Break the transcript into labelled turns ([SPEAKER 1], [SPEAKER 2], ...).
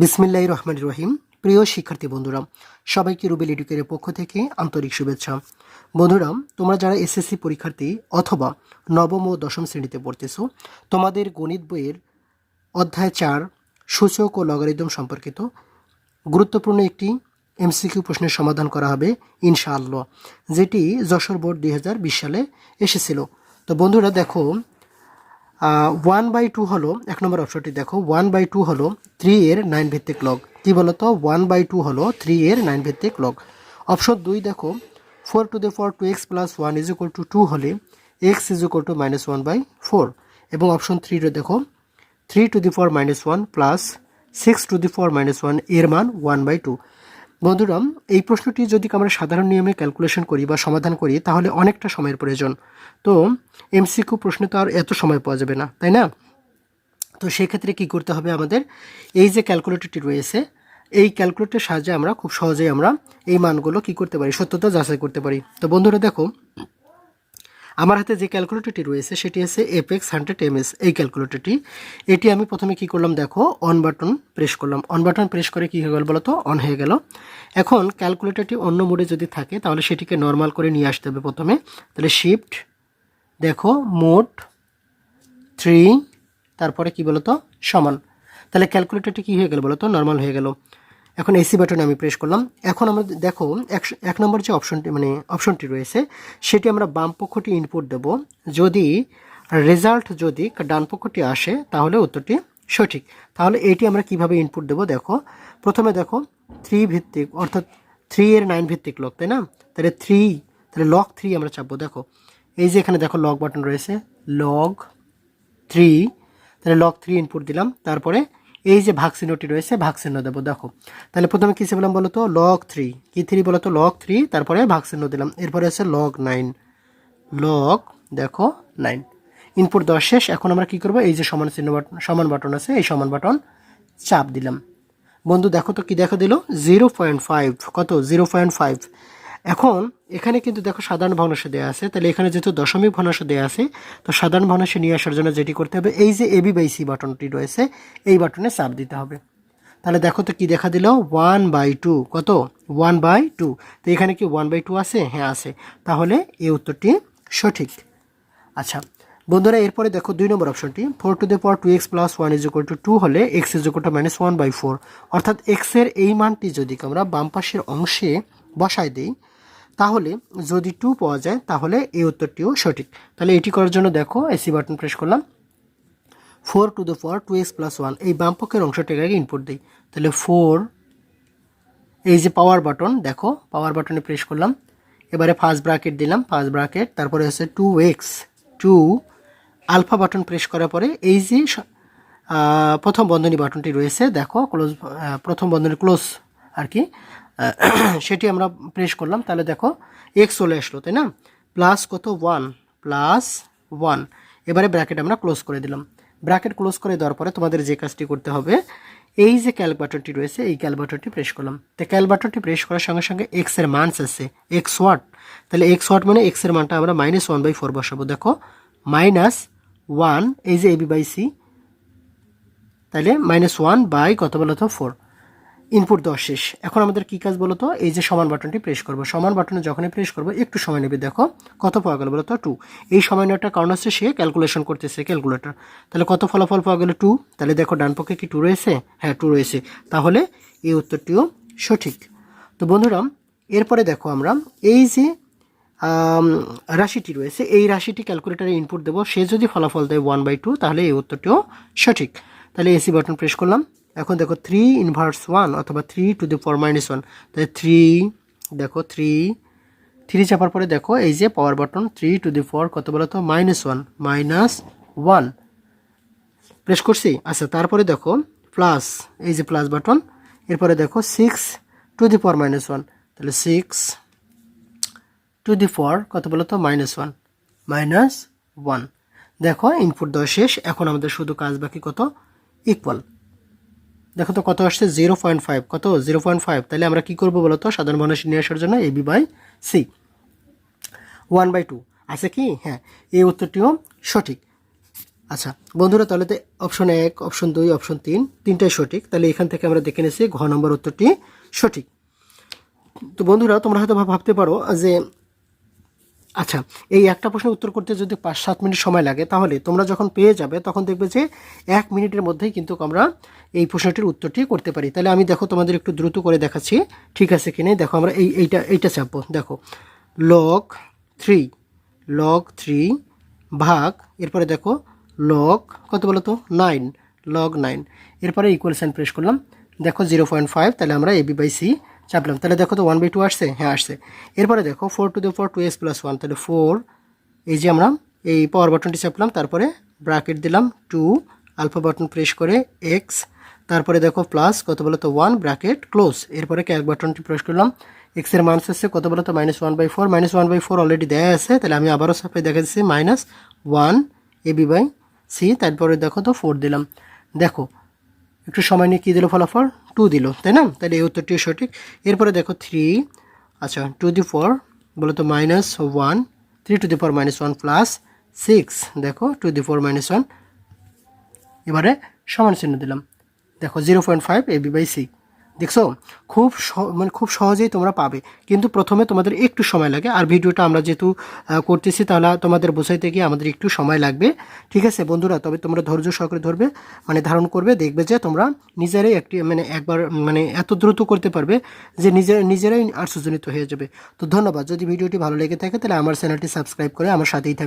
[SPEAKER 1] বিসমিল্লাহ রহমান রহিম। প্রিয় শিক্ষার্থী বন্ধুরা, সবাইকে রুবেল এডুকের পক্ষ থেকে আন্তরিক শুভেচ্ছা। বন্ধুরা, তোমরা যারা এসএসসি পরীক্ষার্থী অথবা নবম ও দশম শ্রেণীতে পড়তেছো, তোমাদের গণিত বইয়ের অধ্যায় চার সূচক ও লগারিদম সম্পর্কিত গুরুত্বপূর্ণ একটি এমসিকিউ প্রশ্নের সমাধান করা হবে, ইনশাআল্লাহ, যেটি যশোর বোর্ড দুই হাজার বিশ সালে এসেছিল। তো বন্ধুরা, দেখো ওয়ান বাই টু হলো, এক নম্বর অপশনটি দেখো ওয়ান বাই টু হলো থ্রি এর নাইন ভিত্তিক লগ কি বলতো? ওয়ান বাই টু হলো থ্রি এর নাইন ভিত্তিক লগ অপশন দুই দেখো four to the four two x plus one is equal to two two x is equal to minus one by four এবং অপশন থ্রিটা দেখো three to the four minus one plus six to the four minus ওয়ানের মান one by two বন্ধুরা, এই প্রশ্নটি যদি আমরা সাধারণ নিয়মে ক্যালকুলেশন করি বা সমাধান করি, তাহলে অনেকটা সময়ের প্রয়োজন। তো এমসিকিউ প্রশ্নে তো আর এত সময় পাওয়া যাবে না, তাই না? তো সেক্ষেত্রে কি করতে হবে আমাদের? এই যে ক্যালকুলেটরটি রয়েছে, এই ক্যালকুলেটরের সাহায্যে আমরা খুব সহজেই আমরা এই মানগুলো কি করতে পারি, সত্যতা যাচাই করতে পারি। তো বন্ধুরা দেখো আমার হাতে যে ক্যালকুলেটরটি রয়েছে, সেটি হচ্ছে এপেক্স হান্ড্রেড এমএস এই ক্যালকুলেটরটি এটি আমি প্রথমে কি করলাম দেখো অন বাটন প্রেস করলাম। অন বাটন প্রেস করে কী হয়ে গেল বলো তো অন হয়ে গেল। এখন ক্যালকুলেটরটি অন্য মোডে যদি থাকে, তাহলে সেটিকে নর্মাল করে নিয়ে আসতে হবে প্রথমে। তাহলে শিফট দেখো মোড থ্রি তারপরে কি বলতো? সমান। তাহলে ক্যালকুলেটরটি কী হয়ে গেল বলো তো নর্মাল হয়ে গেল। এখন এসি বাটনে আমি প্রেস করলাম। এখন আমরা দেখো, এক- নম্বর যে অপশনটি মানে অপশনটি রয়েছে, সেটি আমরা বাম পক্ষটি ইনপুট দেব। যদি রেজাল্ট যদি ডান পক্ষটি আসে, তাহলে উত্তরটি সঠিক। তাহলে এটি আমরা কীভাবে ইনপুট দেব দেখো। প্রথমে দেখো থ্রি ভিত্তিক, অর্থাৎ থ্রি এর নাইন ভিত্তিক লক তাই না? তাহলে থ্রি তাহলে লক থ্রি আমরা চাপবো। দেখো, এই যে এখানে দেখো লক বাটন রয়েছে লগ থ্রি তাহলে লক থ্রি ইনপুট দিলাম। তারপরে এই যে ভাগ চিহ্নটি রয়েছে ভাগ চিহ্ন দেবো, দেখো। তাহলে প্রথমে কী বললাম বলো তো? লগ থ্রি কি থ্রি বলো তো? লগ থ্রি তারপরে ভাগ চিহ্ন দিলাম। এরপরে আছে লগ নাইন লগ দেখো নাইন ইনপুট দেওয়া শেষ। এখন আমরা কি করব? এই যে সমান চিহ্ন বাটন সমান বাটন আছে, এই সমান বাটন চাপ দিলাম। বন্ধু, দেখো তো কি দেখো দিল? জিরো পয়েন্ট ফাইভ কত? জিরো পয়েন্ট ফাইভ এখন এখানে কিন্তু দেখো সাধারণ ভগ্নাংশ দেওয়া আছে। তাহলে এখানে যেহেতু দশমিক ভগ্নাংশ দেওয়া আছে, তো সাধারণ ভগ্নাংশ নিয়ে আসার জন্য যেটি করতে হবে, এই যে এবি বাই সি বাটনটি রয়েছে, এই বাটনে চাপ দিতে হবে। তাহলে দেখো তো কি দেখা দিল? ওয়ান বাই টু কত? ওয়ান বাই টু তো এখানে কি ওয়ান বাই টু আছে? হ্যাঁ আছে। তাহলে এই উত্তরটি সঠিক। আচ্ছা বন্ধুরা, এরপরে দেখো দুই নম্বর অপশনটি। Four to the power two x plus one is equal to two হলে x is equal to minus one by four অর্থাৎ এক্সের এই মানটি যদি আমরা বাম পাশের অংশে বসাই দিই তাহলে যদি টু পাওয়া যায়, তাহলে এই উত্তরটিও সঠিক। তাহলে এটি করার জন্য দেখো এসি বাটন প্রেস করলাম। Four to the power two x plus one এই বাম পক্ষের অংশটাকে আগে ইনপুট দিই। তাহলে ফোর এই যে পাওয়ার বাটন দেখো পাওয়ার বাটনে প্রেস করলাম। এবারে ফার্স্ট ব্রাকেট দিলাম ফার্স্ট ব্রাকেট তারপরে হচ্ছে two x two alpha button press করার পরে এই যে প্রথম বন্ধনী বাটনটি রয়েছে, দেখো ক্লোজ প্রথম বন্ধনী ক্লোজ আর কি। সেটি আমরা প্রেস করলাম। তাহলে দেখো এক্স চলে আসলো, তাই না? প্লাস কত? ওয়ান প্লাস ওয়ান এবারে ব্র্যাকেট আমরা ক্লোজ করে দিলাম। ব্র্যাকেট ক্লোজ করে দেওয়ার পরে তোমাদের যে কাজটি করতে হবে, এই যে ক্যাল বাটনটি রয়েছে, এই ক্যাল বাটনটি প্রেস করলাম। তো ক্যাল বাটনটি প্রেস করার সঙ্গে সঙ্গে এক্সের মান আছে এক্স ওয়াট তাহলে এক্স ওয়াট মানে এক্সের মানটা আমরা মাইনাস ওয়ান বাই ফোর বসাবো। দেখো মাইনাস ওয়ান এই যে এবি বাই সি তাহলে মাইনাস ওয়ান বাই কত বলতো ফোর ইনপুট দেওয়া শেষ। এখন আমাদের কী কাজ বলতো এই যে সমান বাটনটি প্রেস করব। সমান বাটনে যখনই প্রেস করব, একটু সময় নেবে। দেখো, কত পাওয়া গেল বলতো টু এই সময় নেওয়াটার কারণ হচ্ছে সে ক্যালকুলেশন করতেছে ক্যালকুলেটর তাহলে কত ফলাফল পাওয়া গেল টু তাহলে দেখো, ডান পক্ষে কি টু রয়েছে? হ্যাঁ টু রয়েছে। তাহলে এই উত্তরটিও সঠিক। তো বন্ধুরা, এরপরে দেখো আমরা, এই যে রাশিটি রয়েছে, এই রাশিটি ক্যালকুলেটারে ইনপুট দেবো। সে যদি ফলাফল দেয় ওয়ান বাই টু তাহলে এই উত্তরটিও সঠিক। তাহলে এসি বাটন প্রেস করলাম। এখন দেখো থ্রি ইনভার্স ওয়ান অথবা three to the four minus one তাহলে থ্রি দেখো থ্রি থ্রি চাপার পরে দেখো এই যে power button three to the four কত বলো তো? Minus one minus one press করছি? আচ্ছা তারপরে দেখো প্লাস এই যে প্লাস বাটন এরপরে দেখো six to the four minus one তাহলে সিক্স টু দি ফোর কত বলো তো? মাইনাস ওয়ান মাইনাস ওয়ান দেখো ইনপুট দেওয়া শেষ, এখন আমাদের শুধু কাজ বাকি কত? ইকুয়াল দেখো তো কত আসছে? জিরো পয়েন্ট ফাইভ কত? জিরো পয়েন্ট ফাইভ তাহলে আমরা কী করব বলো তো? সাধারণ মানুষ নিয়ে আসার জন্য a b by c one by two আছে কি? হ্যাঁ। এই উত্তরটিও সঠিক। আচ্ছা বন্ধুরা, তাহলে তো অপশন এক অপশন দুই অপশন তিন, তিনটাই সঠিক। তাহলে এখান থেকে আমরা দেখে নিয়েছি ঘ নম্বর উত্তরটি সঠিক। তো বন্ধুরা, তোমরা হয়তো ভাবতে পারো যে আচ্ছা এই একটা প্রশ্নের উত্তর করতে যদি পাঁচ সাত মিনিট সময় লাগে, তাহলে তোমরা যখন পেয়ে যাবে, তখন দেখবে যে এক মিনিটের মধ্যেই কিন্তু আমরা এই প্রশ্নটির উত্তরটি করতে পারি। তাহলে আমি দেখো তোমাদের একটু দ্রুত করে দেখাচ্ছি, ঠিক আছে কি নেই দেখো আমরা এই, এইটা এইটা চাপবো, দেখো। লক থ্রি লক থ্রি ভাগ, এরপরে দেখো লক কত বলো তো? নাইন লগ নাইন এরপরে ইকুয়াল সাইন প্রেস করলাম। দেখো জিরো পয়েন্ট ফাইভ তাহলে আমরা এ বি বাই সি চাপলাম। তাহলে দেখো তো ওয়ান বাই টু আসছে? হ্যাঁ আসছে। এরপরে দেখো four to the four two s plus one তাহলে ফোর এই যে আমরা এই পাওয়ার বাটনটি চাপলাম, তারপরে ব্রাকেট দিলাম টু আলফা বাটন প্রেস করে এক্স তারপরে দেখো প্লাস কত বলো তো ওয়ান ব্র্যাকেট ক্লোজ এরপরে ক্যাক বাটনটি প্রেস করলাম এক্সের মান আসছে কত বলো তো minus one by four minus one by four already দেওয়া আছে, তাহলে আমি আবারও সাপে দেখা দিচ্ছি minus one a b by c তারপরে দেখো তো ফোর দিলাম। দেখো একটু সময় নিয়ে কী দিল ফলাফল? টু দিল, তাই না? তাহলে এই উত্তরটিও সঠিক। এরপরে দেখো থ্রি আচ্ছা টু দি ফোর বলো তো minus one three to the four minus one plus six দেখো to the four minus one এবারে সমান চিহ্ন দিলাম। দেখো zero point five a b by c দেখছ? খুব মানে খুব সহজেই তোমরা পাবে। কিন্তু প্রথমে তোমাদের একটু সময় লাগে। আর ভিডিওটা আমরা যেহেতু করতেছি, তাহলে তোমাদের বোঝাইতে গিয়ে আমাদের একটু সময় লাগবে। ঠিক আছে, বন্ধুরা? তবে তোমরা ধৈর্য সহকারে ধরবে মানে ধারণ করবে, দেখবে যে তোমরা নিজেরাই একটি মানে একবার মানে এত দ্রুত করতে পারবে যে নিজের, নিজেরাই আশ্চর্যজনিত হয়ে যাবে। তো ধন্যবাদ। যদি ভিডিওটি ভালো লেগে থাকে, তাহলে আমার চ্যানেলটি সাবস্ক্রাইব করে আমার সাথেই থাকবে